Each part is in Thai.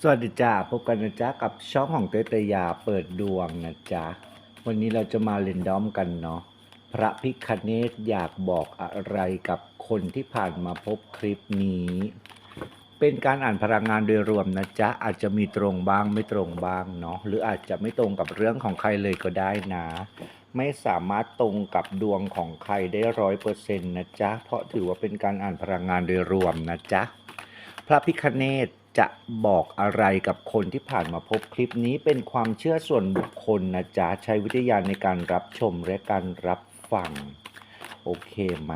สวัสดีจ้าพบกันนะจ๊ะกับช่องของเตยตยาเปิดดวงนะจ๊ะวันนี้เราจะมาเล่นดอมกันเนาะพระพิคเนตอยากบอกอะไรกับคนที่ผ่านมาพบคลิปนี้ เป็นการอ่านพลังงานโดยรวมนะจ๊ะอาจจะมีตรงบ้างไม่ตรงบ้างเนาะหรืออาจจะไม่ตรงกับเรื่องของใครเลยก็ได้นะ ไม่สามารถตรงกับดวงของใครได้ร้อยเปอร์เซ็นต์นะจ๊ะเพราะถือว่าเป็นการอ่านพลังงานโดยรวมนะจ๊ะพระพิคเนต จะบอกอะไรกับคนที่ผ่านมาพบคลิปนี้เป็นความเชื่อส่วนบุคคลนะจ๊ะ ใช้วิทยาในการรับชมและการรับฟัง โอเคไหม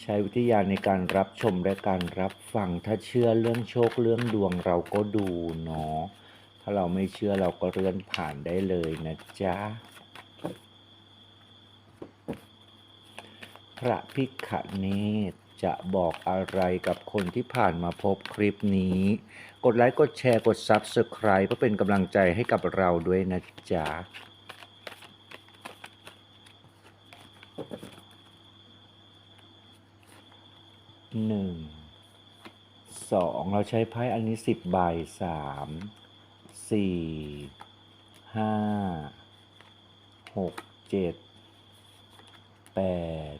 ใช้วิทยาในการรับชมและการรับฟัง ถ้าเชื่อเรื่องโชคเรื่องดวงเราก็ดูเนาะถ้าเราไม่เชื่อเราก็เลื่อนผ่านได้เลยนะจ๊ะพระพิคเนต จะบอกอะไรกับคนที่ผ่านมาพบคลิปนี้ กดไลค์กดแชร์กด Subscribe เพื่อเป็นกำลังใจให้กับเราด้วยนะจ๊ะหนึ่งสองเราใช้ไพ่อันนี้สิบใบสามสี่ห้าหกเจ็ดแปด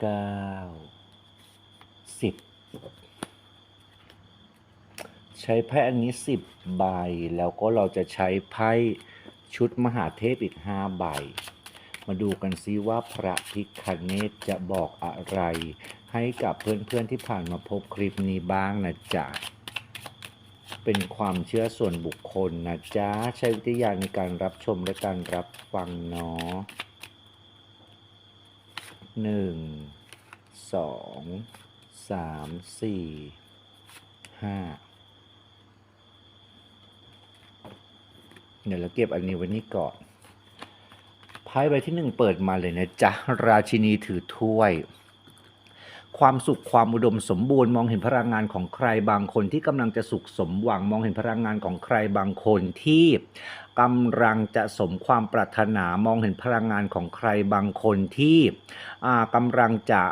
เก้า สิบใช้ไพ่อันนี้สิบใบ แล้วก็เราจะใช้ไพ่ชุดมหาเทพอีกห้าใบ มาดูกันซิว่าพระพิคเนตจะบอกอะไร ให้กับเพื่อนๆที่ผ่านมาพบคลิปนี้บ้างนะจ๊ะเป็นความเชื่อส่วนบุคคลนะจ๊ะ ใช้วิทยาในการรับชมและการรับฟังเนาะหนึ่งสอง สามสี่ห้าเดี๋ยวเราเก็บอันนี้ไว้นี่ก่อนไพ่ใบที่หนึ่งเปิดมาเลยนะจ๊ะ ราชินีถือถ้วย ความสุขความอุดมสมบูรณ์มองเห็นพลังงานของใครบางคนที่กำลังจะสุขสมหวัง มองเห็นพลังงานของใครบางคนที่กำลังจะสมความปรารถนามองเห็นพลังงานของใครบางคนที่อ่ากำลังจะ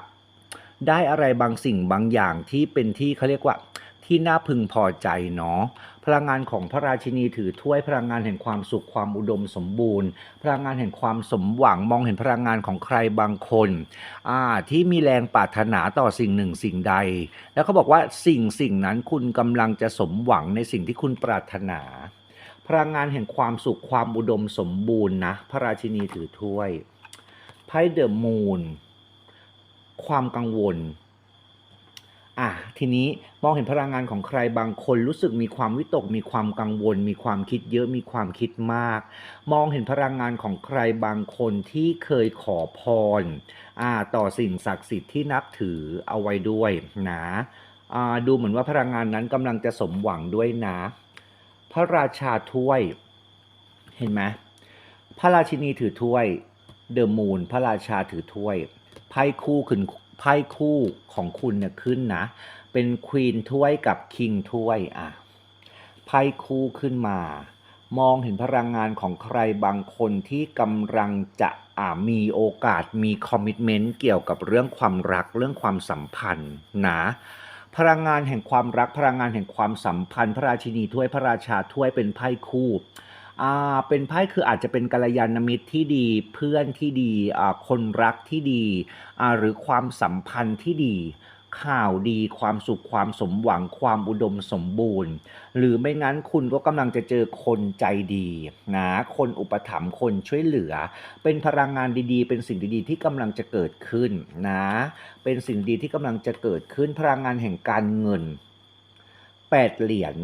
ได้อะไรบางสิ่งบางอย่างที่เป็นที่เขาเรียกว่าที่น่าพึงพอใจเนาะพลังงานของพระราชินีถือถ้วยพลังงานแห่งความสุขความอุดมสมบูรณ์ พลังงานแห่งความสมหวังมองเห็นพลังงานของใครบางคนอ่าที่มีแรงปรารถนาต่อสิ่งหนึ่งสิ่งใด แล้วเขาบอกว่าสิ่งสิ่งนั้นคุณกำลังจะสมหวังในสิ่งที่คุณปรารถนา พลังงานแห่งความสุขความอุดมสมบูรณ์นะพระราชินีถือถ้วยไพ่เดอะมูน ความกังวลอะทีนี้มองเห็นพลังงานของใครบางคนรู้สึกมีความวิตก มีความกังวล มีความคิดเยอะมีความคิดมาก มองเห็นพลังงานของใครบางคนที่เคยขอพรอ่าต่อสิ่งศักดิ์สิทธิ์ที่นับถือเอาไว้ด้วยนะอ่าดูเหมือนว่าพลังงานนั้นกำลังจะสมหวังด้วยนะ พระราชาถ้วย เห็นไหมพระราชินีถือถ้วยเดอะมูนพระราชาถือถ้วย ไพ่คู่ขึ้นไพ่คู่ของคุณเนี่ยขึ้นนะ เป็นควีนถ้วยกับคิงถ้วยอะไพ่คู่ขึ้นมา มองเห็นพลังงานของใครบางคนที่กำลังจะมีโอกาสมีคอมมิชเมนต์เกี่ยวกับเรื่องความรักเรื่องความสัมพันธ์นะพลังงานแห่งความรักพลังงานแห่งความสัมพันธ์ พระราชินีถ้วยพระราชาถ้วยเป็นไพ่คู่ อ่าเป็นไพ่คืออาจจะเป็นกัลยาณมิตรที่ดีเพื่อนที่ดีอ่าคนรักที่ดีอ่าหรือความสัมพันธ์ที่ดี ข่าวดีความสุขความสมหวังความอุดมสมบูรณ์ หรือไม่งั้นคุณก็กำลังจะเจอคนใจดีนะคนอุปถัมภ์คนช่วยเหลือ เป็นพลังงานดีๆ เป็นสิ่งดีๆ ที่กำลังจะเกิดขึ้นนะเป็นสิ่งดีที่กำลังจะเกิดขึ้นพลังงานแห่งการเงินแปดเหรียญ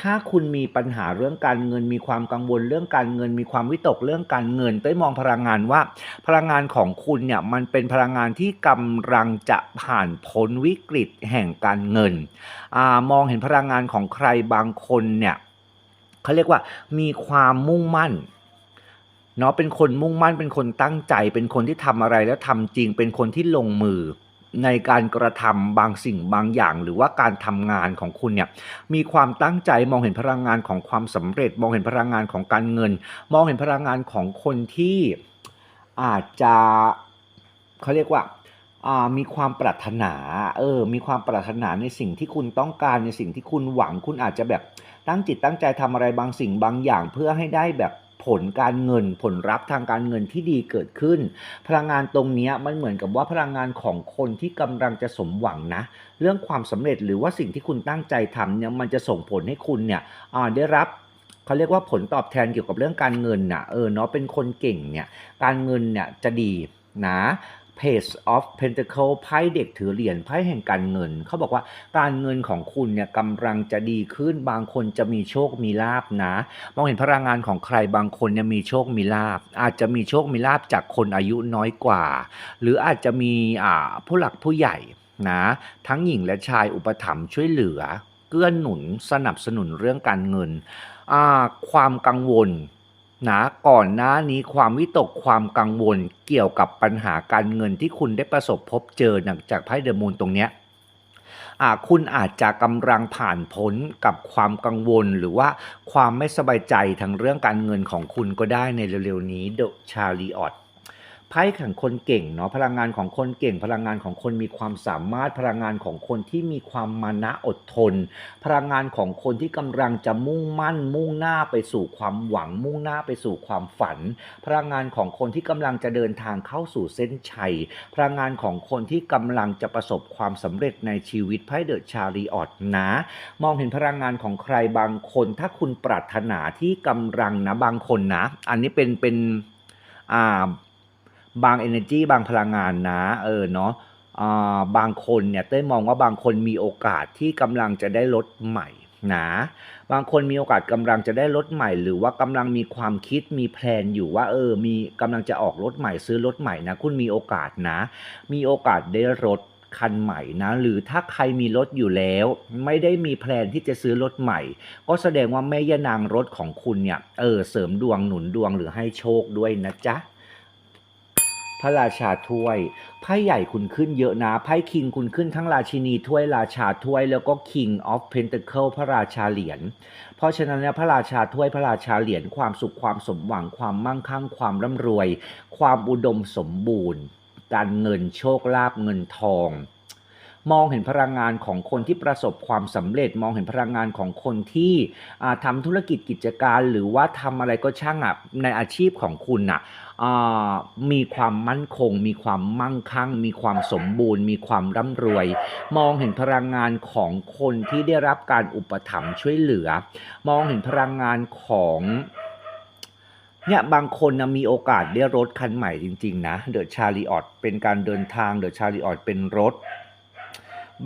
ถ้าคุณมีปัญหาเรื่องการเงิน มีความกังวลเรื่องการเงิน มีความวิตกเรื่องการเงินต้ยมองพลังงานว่า พลังงานของคุณเนี่ยมันเป็นพลังงานที่กำลังจะผ่านพ้นวิกฤตแห่งการเงินอมองเห็นพลังงานของใครบางคนเนี่ยเขาเรียกว่ามีความมุ่งมั่นเนาะเป็นคนมุ่งมั่นเป็นคนตั้งใจ เป็นคนที่ทำอะไรแล้วทำจริง เป็นคนที่ลงมือ ในการกระทำบางสิ่งบางอย่าง หรือว่าการทำงานของคุณเนี่ยมีความตั้งใจมองเห็นพลังงานของความสำเร็จ มองเห็นพลังงานของการเงิน มองเห็นพลังงานของคนที่อาจจะเขาเรียกว่ามีความปรารถนา เออ มีความปรารถนาในสิ่งที่คุณต้องการในสิ่งที่คุณหวัง คุณอาจจะแบบตั้งจิตตั้งใจทำอะไรบางสิ่งบางอย่าง เพื่อให้ได้แบบ ผลการเงินผลลัพธ์ทางการเงินที่ดีเกิดขึ้น พลังงานตรงนี้มันเหมือนกับว่าพลังงานของคนที่กำลังจะสมหวังนะ เรื่องความสำเร็จหรือว่าสิ่งที่คุณตั้งใจทำเนี่ยมันจะส่งผลให้คุณเนี่ยได้รับเขาเรียกว่าผลตอบแทนเกี่ยวกับเรื่องการเงินน่ะเออเนาะเป็นคนเก่งเนี่ยการเงินเนี่ยจะดีนะ Page of Pentacle ไพ่เด็กถือเหรียญไพ่แห่งการเงิน เขาบอกว่าการเงินของคุณเนี่ยกำลังจะดีขึ้น บางคนจะมีโชคมีลาบนะ มองเห็นพลังงานของใครบางคนเนี่ยมีโชคมีลาบ อาจจะมีโชคมีลาบจากคนอายุน้อยกว่า หรืออาจจะมีอ่าผู้หลักผู้ใหญ่นะทั้งหญิงและชายอุปถัมภ์ช่วยเหลือ เกื้อหนุนสนับสนุนเรื่องการเงิน ความกังวล นะก่อนหน้านี้ความวิตกความกังวลเกี่ยวกับปัญหาการเงินที่คุณได้ประสบพบเจอหลังจากไพ่เดอะมูนตรงเนี้ยคุณอาจจะกำลังผ่านพ้นกับความกังวลหรือว่าความไม่สบายใจทางเรื่องการเงินของคุณก็ได้ในเร็วๆนี้เดอะชาลีออต ไพ่ของคนเก่งเนาะพลังงานของคนเก่ง พลังงานของคนมีความสามารถ พลังงานของคนที่มีความมานะอดทน พลังงานของคนที่กำลังจะมุ่งมั่น มุ่งหน้าไปสู่ความหวัง มุ่งหน้าไปสู่ความฝัน พลังงานของคนที่กำลังจะเดินทางเข้าสู่เส้นชัย พลังงานของคนที่กำลังจะประสบความสำเร็จในชีวิตไพ่เดอะชาลีออตนะ มองเห็นพลังงานของใครบางคน ถ้าคุณปรารถนาที่กำลังนะบางคนนะ อันนี้เป็นเป็นอ่า บาง energy บางพลังงานนะ เออเนาะอ่าบางคนเนี่ยเต้ยมองว่าบางคนมีโอกาสที่กำลังจะได้รถใหม่นะบางคนมีโอกาสกำลังจะได้รถใหม่ หรือว่ากำลังมีความคิดมีแพลนอยู่ว่า เออ มีกำลังจะออกรถใหม่ซื้อรถใหม่นะคุณมีโอกาสนะ มีโอกาสได้รถคันใหม่นะ หรือถ้าใครมีรถอยู่แล้ว ไม่ได้มีแพลนที่จะซื้อรถใหม่ ก็แสดงว่าแม่ย่านางรถของคุณเนี่ยเออเสริมดวงหนุนดวงหรือให้โชคด้วยนะจ๊ะ ระราชาถ้วยไพ่ใหญ่คุณขึ้นเยอะนะไพ่คิงคุณขึ้นทั้งราชินีถ้วยราชาถ้วยแล้วก็ King of Pentacle พระราชาเหรียญเพราะฉะนั้นเนี่ยพระราชาถ้วยพระราชาเหรียญความสุขความสมหวังความมั่งคั่ง ความร่ำรวย ความอุดมสมบูรณ์ การเงินโชคลาภเงินทอง มองเห็นพลังงานของคนที่ประสบความสำเร็จ มองเห็นพลังงานของคนที่อ่าทำธุรกิจกิจการ หรือว่าทำอะไรก็ช่างอะในอาชีพของคุณอะมีความมั่นคง มีความมั่งคั่ง มีความสมบูรณ์ มีความร่ำรวย มองเห็นพลังงานของคนที่ได้รับการอุปถัมภ์ช่วยเหลือ มองเห็นพลังงานของเนี่ยบางคนนะมีโอกาสได้รถคันใหม่จริง ๆ นะเดอะชาริออตเป็นการเดินทางเดอะชาริออตเป็นรถ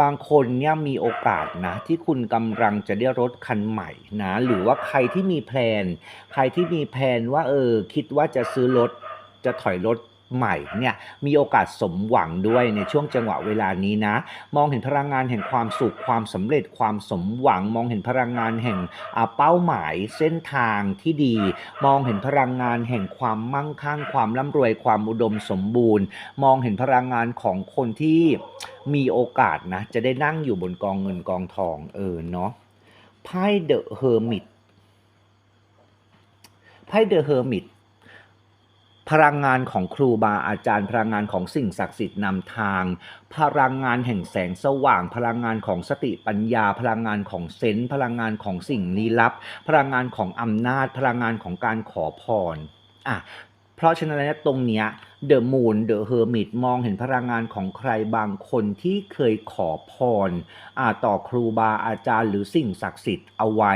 บางคนเนี่ยมีโอกาสนะที่คุณกำลังจะได้รถคันใหม่นะหรือว่าใครที่มีแพลน ใครที่มีแพลนว่าเออคิดว่าจะซื้อรถจะถอยรถ ใหม่เนี่ยมีโอกาสสมหวังด้วยในช่วงจังหวะเวลานี้นะ มองเห็นพลังงานแห่งความสุขความสำเร็จความสมหวัง มองเห็นพลังงานแห่งเป้าหมายเส้นทางที่ดี มองเห็นพลังงานแห่งความมั่งคั่ง ความร่ำรวยความอุดมสมบูรณ์ มองเห็นพลังงานของคนที่มีโอกาสนะ จะได้นั่งอยู่บนกองเงินกองทองเออเนาะไพ่เดอะเฮอร์มิตไพ่เดอะเฮอร์มิต พลังงานของครูบาอาจารย์ พลังงานของสิ่งศักดิ์สิทธิ์นำทาง พลังงานแห่งแสงสว่าง พลังงานของสติปัญญา พลังงานของเซนส์พลังงานของสิ่งลี้ลับ พลังงานของอำนาจ พลังงานของการขอพรอะเพราะฉะนั้นตรงเนี้ยเดอะมูนเดอะเฮอร์มิตมองเห็นพลังงานของใครบางคนที่เคยขอพรอ่าต่อครูบาอาจารย์หรือสิ่งศักดิ์สิทธิ์เอาไว้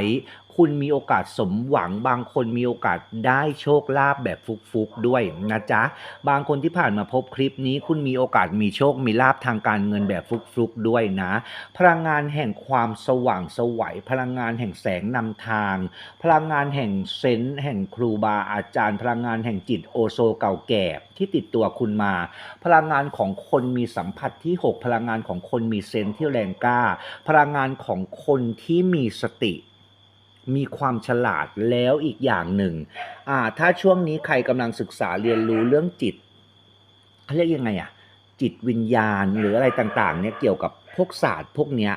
คุณมีโอกาสสมหวัง บางคนมีโอกาสได้โชคลาภแบบฟุกๆด้วยนะจ๊ะ บางคนที่ผ่านมาพบคลิปนี้ คุณมีโอกาสมีโชคมีลาภทางการเงินแบบฟุกๆด้วยนะ พลังงานแห่งความสว่างสวัยพลังงานแห่งแสงนำทาง พลังงานแห่งเซนส์แห่งครูบาอาจารย์ พลังงานแห่งจิตโอโซเก่าแก่ที่ติดตัวคุณมา พลังงานของคนมีสัมผัสที่ 6 พลังงานของคนมีเซนส์ที่แรงกล้า พลังงานของคนที่มีสติ มีความฉลาดแล้วอีกอย่างหนึ่งอ่าถ้าช่วงนี้ใครกำลังศึกษาเรียนรู้เรื่องจิตเขาเรียกยังไงอะจิตวิญญาณหรืออะไรต่างๆเนี่ยเกี่ยวกับพวกศาสตร์พวกเนี้ย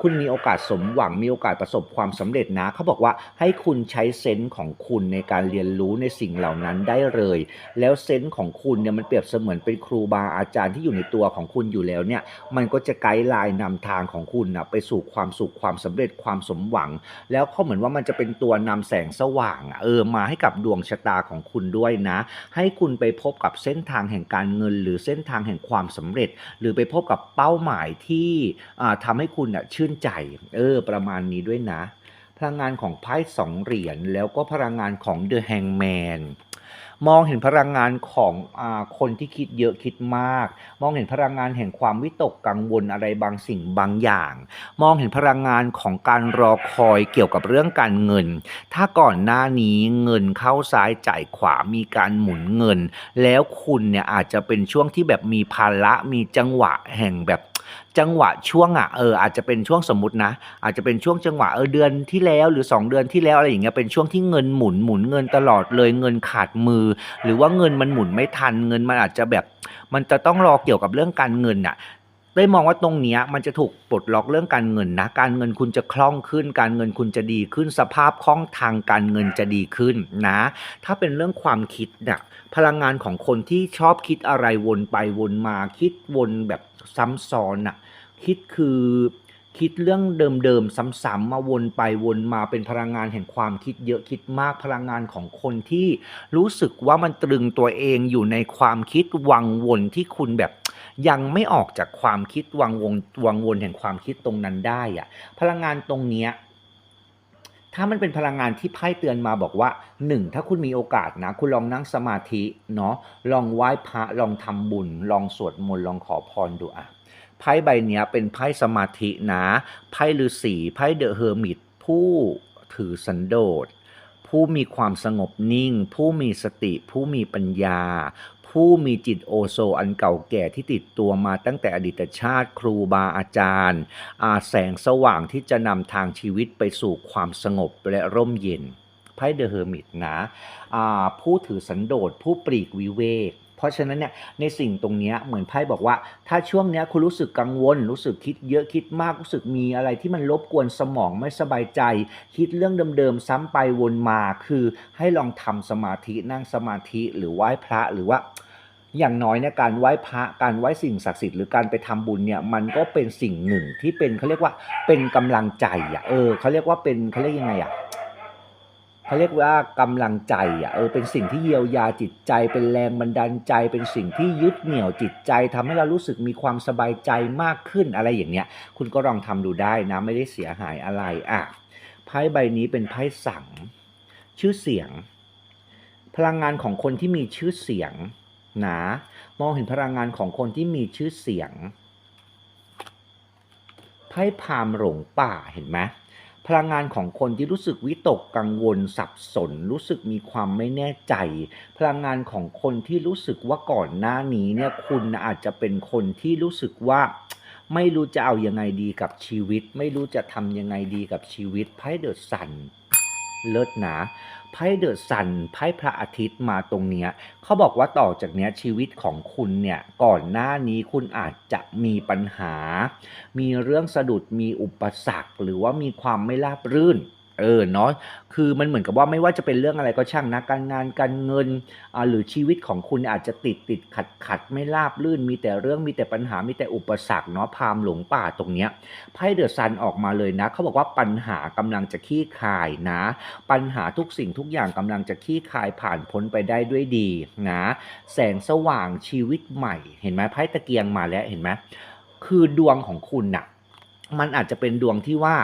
คุณมีโอกาสสมหวังมีโอกาสประสบความสำเร็จนะเขาบอกว่าให้คุณใช้เซนส์ของคุณในการเรียนรู้ในสิ่งเหล่านั้นได้เลย แล้วเซนส์ของคุณเนี่ยมันเปรียบเสมือนเป็นครูบาอาจารย์ที่อยู่ในตัวของคุณอยู่แล้วเนี่ยมันก็จะไกด์ไลน์นำทางของคุณนะไปสู่ความสุขความสำเร็จความสมหวัง แล้วเขาเหมือนว่ามันจะเป็นตัวนำแสงสว่างเออมาให้กับดวงชะตาของคุณด้วยนะ ให้คุณไปพบกับเส้นทางแห่งการเงิน หรือเส้นทางแห่งความสำเร็จ หรือไปพบกับเป้าหมายที่อ่าทำให้คุณอะชื่นใจ เออ ประมาณนี้ด้วยนะ พลังงานของไพ่สองเหรียญแล้วก็พลังงานของ The Hangman มองเห็นพลังงานของอคนที่คิดเยอะคิดมาก มองเห็นพลังงานแห่งความวิตกกังวลอะไรบางสิ่งบางอย่าง มองเห็นพลังงานของการรอคอยเกี่ยวกับเรื่องการเงิน ถ้าก่อนหน้านี้เงินเข้าซ้ายจ่ายขวามีการหมุนเงิน แล้วคุณเนี่ยอาจจะเป็นช่วงที่แบบมีภาระมีจังหวะแห่งแบบ จังหวะช่วงอะเอออาจจะเป็นช่วงสมมตินะ อาจจะเป็นช่วงจังหวะเออเดือนที่แล้วหรือ 2 เดือนที่แล้วอะไรอย่างเงี้ยเป็นช่วงที่เงินหมุนหมุนเงินตลอดเลยเงินขาดมือ หรือว่าเงินมันหมุนไม่ทัน เงินมันอาจจะแบบ มันจะต้องรอเกี่ยวกับเรื่องการเงินอะได้มองว่าตรงนี้มันจะถูกปลดล็อกเรื่องการเงินนะ การเงินคุณจะคล่องขึ้น การเงินคุณจะดีขึ้น สภาพคล่องทางการเงินจะดีขึ้นนะ ถ้าเป็นเรื่องความคิดน่ะพลังงานของคนที่ชอบคิดอะไรวนไปวนมาคิดวนแบบซ้ำซ้อนน่ะ คิดคือคิดเรื่องเดิมๆซ้ำๆมาวนไปวนมาเป็นพลังงานแห่งความคิดเยอะคิดมากพลังงานของคนที่รู้สึกว่ามันตรึงตัวเองอยู่ในความคิดวังวนที่คุณแบบยังไม่ออกจากความคิดวังวงวังวนแห่งความคิดตรงนั้นได้อะพลังงานตรงเนี้ยถ้ามันเป็นพลังงานที่ไพ่เตือนมาบอกว่าหนึ่งถ้าคุณมีโอกาสนะ คุณลองนั่งสมาธิเนาะลองไหว้พระลองทำบุญ ลองสวดมนต์ลองขอพรดูอะ ไพ่ใบนี้เป็นไพ่สมาธินะไพ่ฤาษีไพ่เดอะเฮอร์มิตผู้ถือสันโดษ ผู้มีความสงบนิ่ง ผู้มีสติ ผู้มีปัญญา ผู้มีจิตโอโซอันเก่าแก่ที่ติดตัวมาตั้งแต่อดีตชาติครูบาอาจารย์ อาแสงสว่างที่จะนำทางชีวิตไปสู่ความสงบและร่มเย็นไพ่เดอะเฮอร์มิตนะอ่าผู้ถือสันโดษผู้ปลีกวิเวก เพราะฉะนั้นเนี่ยในสิ่งตรงนี้เหมือนไพ่บอกว่า ถ้าช่วงเนี้ยคุณรู้สึกกังวล รู้สึกคิดเยอะคิดมากรู้สึกมีอะไรที่มันรบกวนสมองไม่สบายใจ คิดเรื่องเดิมๆซ้ำไปวนมาคือให้ลองทำสมาธินั่งสมาธิหรือไหว้พระหรือว่าอย่างน้อยเนี่ยการไหว้พระการไหว้สิ่งศักดิ์สิทธิ์หรือการไปทำบุญเนี่ยมันก็เป็นสิ่งหนึ่งที่เป็นเขาเรียกว่าเป็นกำลังใจอะเออเขาเรียกว่าเป็นเขาเรียกยังไงอะ เขาเรียกว่ากำลังใจอะเออเป็นสิ่งที่เยียวยาจิตใจ เป็นแรงบันดาลใจ เป็นสิ่งที่ยึดเหนี่ยวจิตใจทำให้เรารู้สึกมีความสบายใจมากขึ้นอะไรอย่างเนี้ย คุณก็ลองทำดูได้นะไม่ได้เสียหายอะไรอะไพ่ใบนี้เป็นไพ่สัง ชื่อเสียง พลังงานของคนที่มีชื่อเสียงนะมองเห็นพลังงานของคนที่มีชื่อเสียงไพ่พามหลงป่าเห็นไหม พลังงานของคนที่รู้สึกวิตกกังวลสับสน รู้สึกมีความไม่แน่ใจ พลังงานของคนที่รู้สึกว่าก่อนหน้านี้เนี่ยคุณอาจจะเป็นคนที่รู้สึกว่าไม่รู้จะเอายังไงดีกับชีวิต ไม่รู้จะทำยังไงดีกับชีวิตไพ่เดอะซัน เลิศนะไพ่เดอะซันไพ่พระอาทิตย์มาตรงเนี้ยเขาบอกว่าต่อจากเนี้ยชีวิตของคุณเนี่ยก่อนหน้านี้คุณอาจจะมีปัญหา มีเรื่องสะดุดมีอุปสรรค หรือว่ามีความไม่ราบรื่น เออเนาะคือมันเหมือนกับว่าไม่ว่าจะเป็นเรื่องอะไรก็ช่างนะการงานการเงินอ่าหรือชีวิตของคุณอาจจะติดติดขัดขัดไม่ราบรื่น มีแต่เรื่องมีแต่ปัญหามีแต่อุปสรรคเนาะพามหลงป่าตรงเนี้ยไพ่เดอะซันออกมาเลยนะเขาบอกว่าปัญหากำลังจะคลี่คายนะ ปัญหาทุกสิ่งทุกอย่างกำลังจะคลี่คายผ่านพ้นไปได้ด้วยดีนะ แสงสว่างชีวิตใหม่ เห็นไหมไพ่ตะเกียงมาแล้วเห็นไหมคือดวงของคุณน่ะมันอาจจะเป็นดวงที่ว่า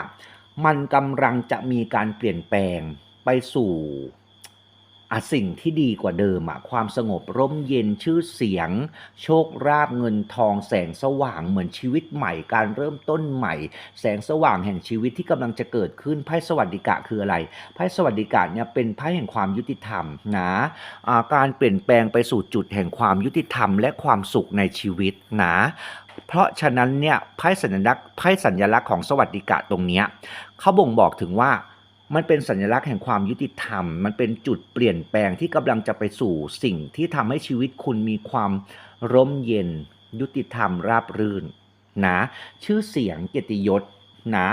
มันกำลังจะมีการเปลี่ยนแปลงไปสู่ อะสิ่งที่ดีกว่าเดิมอะความสงบร่มเย็นชื่อเสียง โชคราบเงินทองแสงสว่างเหมือนชีวิตใหม่ การเริ่มต้นใหม่ แสงสว่างแห่งชีวิตที่กำลังจะเกิดขึ้นไพ่สวัสดิกะคืออะไรไพ่สวัสดิกะเนี่ยเป็นไพ่แห่งความยุติธรรมนะอ่าการเปลี่ยนแปลงไปสู่จุดแห่งความยุติธรรม และความสุขในชีวิตนะเพราะฉะนั้นเนี่ยไพ่สัญลักษณ์ไพ่สัญลักษณ์ของสวัสดิกะตรงเนี้ยเขาบ่งบอกถึงว่า มันเป็นสัญลักษณ์แห่งความยุติธรรม มันเป็นจุดเปลี่ยนแปลงที่กำลังจะไปสู่สิ่งที่ทำให้ชีวิตคุณมีความร่มเย็น ยุติธรรมราบรื่นนะชื่อเสียงเกียรติยศนะ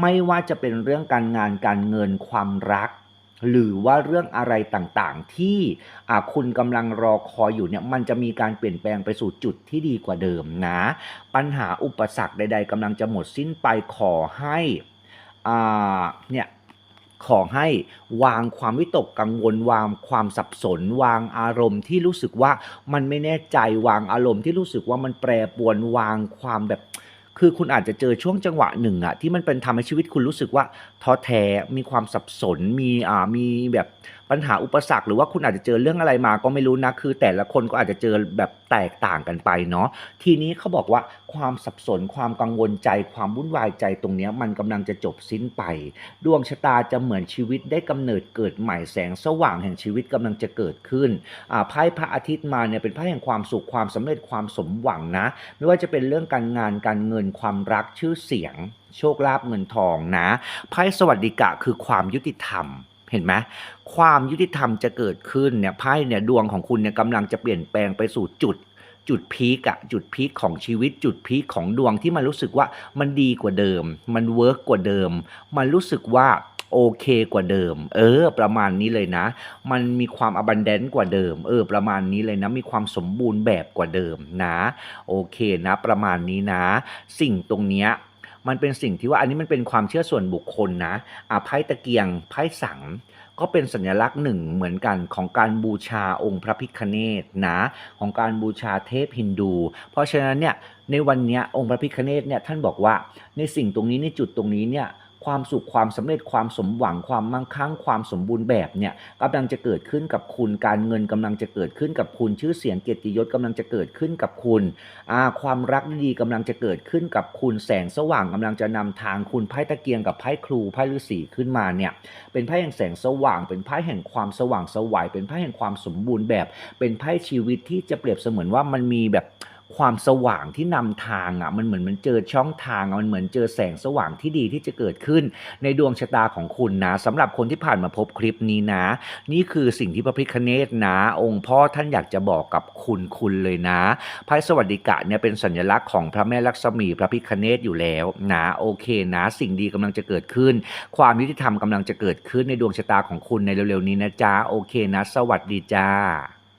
ไม่ว่าจะเป็นเรื่องการงานการเงินความรัก หรือว่าเรื่องอะไรต่างๆ ที่คุณกำลังรอคอยอยู่เนี่ยมันจะมีการเปลี่ยนแปลงไปสู่จุดที่ดีกว่าเดิมนะ ปัญหาอุปสรรคใด ๆกำลังจะหมดสิ้นไปขอให้เนี่ย ขอให้วางความวิตกกังวล วางความสับสน วางอารมณ์ที่รู้สึกว่ามันไม่แน่ใจวางอารมณ์ที่รู้สึกว่ามันแปรปรวนวางความแบบคือคุณอาจจะเจอช่วงจังหวะหนึ่งอะที่มันเป็นทำให้ชีวิตคุณรู้สึกว่าท้อแท้มีความสับสนมีอ่ามีแบบ ปัญหาอุปสรรคหรือว่าคุณอาจจะเจอเรื่องอะไรมาก็ไม่รู้นะคือ แต่ละคนก็อาจจะเจอแบบแตกต่างกันไปเนาะทีนี้เขาบอกว่าความสับสนความกังวลใจ ความวุ่นวายใจตรงนี้มันกำลังจะจบสิ้นไป ดวงชะตาจะเหมือนชีวิตได้กำเนิดเกิดใหม่แสงสว่างแห่งชีวิตกำลังจะเกิดขึ้นอ่าไพ่พระอาทิตย์มาเนี่ยเป็นไพ่แห่งความสุขความสำเร็จความสมหวังนะ ไม่ว่าจะเป็นเรื่องการงานการเงินความรักชื่อเสียง โชคลาภเงินทองนะไพ่สวัสดิกะคือความยุติธรรม เห็นไหมความยุติธรรมจะเกิดขึ้นเนี่ยไพ่เนี่ยดวงของคุณเนี่ยกำลังจะเปลี่ยนแปลงไปสู่จุดจุดพีกอะจุดพีคของชีวิตจุดพีคของดวงที่มันรู้สึกว่ามันดีกว่าเดิม มันเวิร์กกว่าเดิม มันรู้สึกว่าโอเคกว่าเดิม เออ ประมาณนี้เลยนะ มันมีความอบันเดนกว่าเดิม เออ ประมาณนี้เลยนะ มีความสมบูรณ์แบบกว่าเดิมนะ โอเคนะ ประมาณนี้นะ สิ่งตรงเนี้ย มันเป็นสิ่งที่ว่าอันนี้มันเป็นความเชื่อส่วนบุคคลนะอะไพ่ตะเกียงไพ่สังก็เป็นสัญลักษณ์หนึ่งเหมือนกันของการบูชาองค์พระพิฆเนศนะของการบูชาเทพฮินดู เพราะฉะนั้นเนี่ยในวันนี้องค์พระพิฆเนศเนี่ยท่านบอกว่าในสิ่งตรงนี้ในจุดตรงนี้เนี่ย ความสุขความสำเร็จความสมหวังความมั่งคั่งความสมบูรณ์แบบเนี่ยกำลังจะเกิดขึ้นกับคุณการเงินกำลังจะเกิดขึ้นกับคุณชื่อเสียงเกียรติยศกำลังจะเกิดขึ้นกับคุณความรักดีๆกำลังจะเกิดขึ้นกับคุณแสงสว่างกำลังจะนำทางคุณไพ่ตะเกียงกับไพ่ครูไพ่ฤาษีขึ้นมาเนี่ยเป็นไพ่แห่งแสงสว่าง เป็นไพ่แห่งความสว่างสวัยเป็นไพ่แห่งความสมบูรณ์แบบ เป็นไพ่ชีวิตที่จะเปรียบเสมือนว่ามันมีแบบ ความสว่างที่นำทางอะมันเหมือนมันเจอช่องทางมันเหมือนเจอแสงสว่างที่ดีที่จะเกิดขึ้น ในดวงชะตาของคุณนะสำหรับคนที่ผ่านมาพบคลิปนี้นะ นี่คือสิ่งที่พระพิคเนตนะ องค์พ่อท่านอยากจะบอกกับคุณคุณเลยนะไพ่สวัสดิกะเนี่ยเป็นสัญลักษณ์ของพระแม่ลักษมีพระพิคเนตอยู่แล้วนะโอเคนะ สิ่งดีกำลังจะเกิดขึ้น ความยุติธรรมกำลังจะเกิดขึ้นในดวงชะตาของคุณในเร็วๆนี้นะจ๊ะโอเคนะ สวัสดีจ้า